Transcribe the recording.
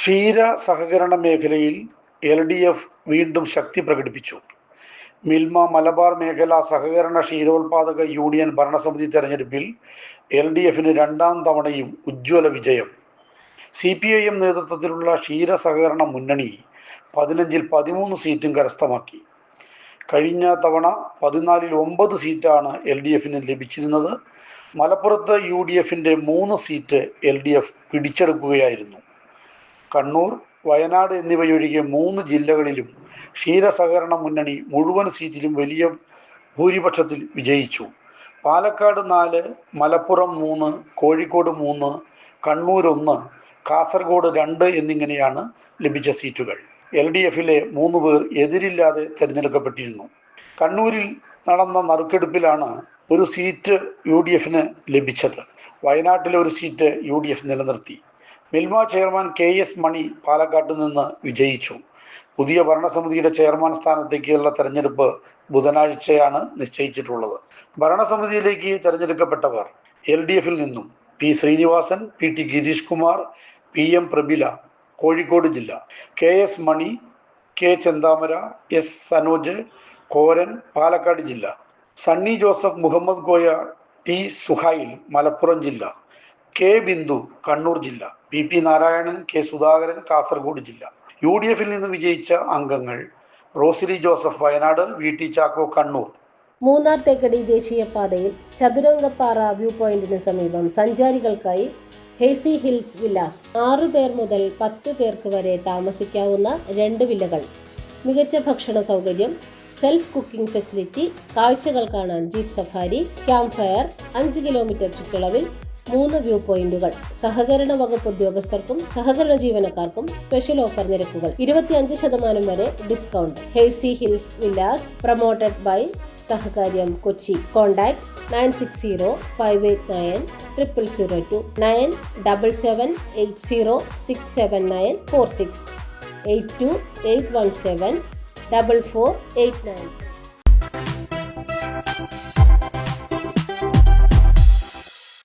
ക്ഷീര സഹകരണ മേഖലയിൽ എൽ ഡി എഫ് വീണ്ടും ശക്തി പ്രകടിപ്പിച്ചു. മിൽമ മലബാർ മേഖല സഹകരണ ക്ഷീരോത്പാദക യൂണിയൻ ഭരണസമിതി തെരഞ്ഞെടുപ്പിൽ എൽ ഡി എഫിന് രണ്ടാം തവണയും ഉജ്ജ്വല വിജയം. സി പി ഐ എം നേതൃത്വത്തിലുള്ള ക്ഷീര സഹകരണ മുന്നണി പതിനഞ്ചിൽ പതിമൂന്ന് സീറ്റും കരസ്ഥമാക്കി. കഴിഞ്ഞ തവണ പതിനാലിൽ ഒമ്പത് സീറ്റാണ് എൽ ഡി എഫിന് ലഭിച്ചിരുന്നത്. മലപ്പുറത്ത് യു ഡി എഫിന്റെ മൂന്ന് സീറ്റ് എൽ ഡി എഫ് പിടിച്ചെടുക്കുകയായിരുന്നു. കണ്ണൂർ വയനാട് എന്നിവയൊഴികെ മൂന്ന് ജില്ലകളിലും ക്ഷീരസഹകരണ മുന്നണി മുഴുവൻ സീറ്റിലും വലിയ ഭൂരിപക്ഷത്തിൽ വിജയിച്ചു. പാലക്കാട് നാല് മലപ്പുറം മൂന്ന് കോഴിക്കോട് മൂന്ന് കണ്ണൂർ ഒന്ന് കാസർഗോഡ് രണ്ട് എന്നിങ്ങനെയാണ് ലഭിച്ച സീറ്റുകൾ. എൽ ഡി എഫിലെ മൂന്ന് പേർ എതിരില്ലാതെ തിരഞ്ഞെടുക്കപ്പെട്ടിരുന്നു. കണ്ണൂരിൽ നടന്ന നറുക്കെടുപ്പിലാണ് ഒരു സീറ്റ് യു ഡി എഫിന് ലഭിച്ചത്. വയനാട്ടിലെ ഒരു സീറ്റ് യു ഡി എഫ് നിലനിർത്തി. Milma chairman K S Mani പാലക്കാട്ട് നിന്ന് വിജയിച്ചു. പുതിയ ഭരണസമിതിയുടെ ചെയർമാൻ സ്ഥാനത്തേക്കുള്ള തെരഞ്ഞെടുപ്പ് ബുധനാഴ്ചയാണ് നിശ്ചയിച്ചിട്ടുള്ളത്. ഭരണസമിതിയിലേക്ക് തെരഞ്ഞെടുക്കപ്പെട്ടവർ എൽ ഡി എഫിൽ നിന്നും P Sreenivasan P T Girish Kumar P M Prabila Kozhikode ജില്ല K S Mani K Chenthamara S Sanoj Koran Palakkad ജില്ല സണ്ണി ജോസഫ് മുഹമ്മദ് കോയ ടി സുഹൈൽ മലപ്പുറം ജില്ല കെ ബിന്ദു കണ്ണൂർ ജില്ല. P P Narayanan K Sudhakaran Kasaragod ജില്ല. യു ഡി എഫിൽ നിന്ന് വിജയിച്ച അംഗങ്ങൾ Rosily Joseph Wayanad V T Chacko Kannur. Munnar Thekkady ദേശീയപാതയിൽ ചതുരംഗപ്പാറ വ്യൂ പോയിന്റിന് സമീപം സഞ്ചാരികൾക്കായി ഹേസി ഹിൽസ് വില്ലാസ് ആറു പേർ മുതൽ പത്ത് പേർക്ക് വരെ താമസിക്കാവുന്ന രണ്ട് വില്ലകൾ. മികച്ച ഭക്ഷണ സൗകര്യം സെൽഫ് കുക്കിംഗ് ഫെസിലിറ്റി കാഴ്ചകൾ കാണാൻ ജീപ്പ് സഫാരി ക്യാമ്പ് ഫയർ അഞ്ച് കിലോമീറ്റർ ചുറ്റളവിൽ മൂന്ന് വ്യൂ പോയിന്റുകൾ. സഹകരണ വകുപ്പ് ഉദ്യോഗസ്ഥർക്കും സഹകരണ ജീവനക്കാർക്കും സ്പെഷ്യൽ ഓഫർ നിരക്കുകൾ. ഇരുപത്തിയഞ്ച് ശതമാനം വരെ discount hazy hills villas promoted by Sahakaryam Kochi. Contact nine six zero five eight nine triple zero two nine double seven eight zero six seven nine four six eight two eight one seven double four eight nine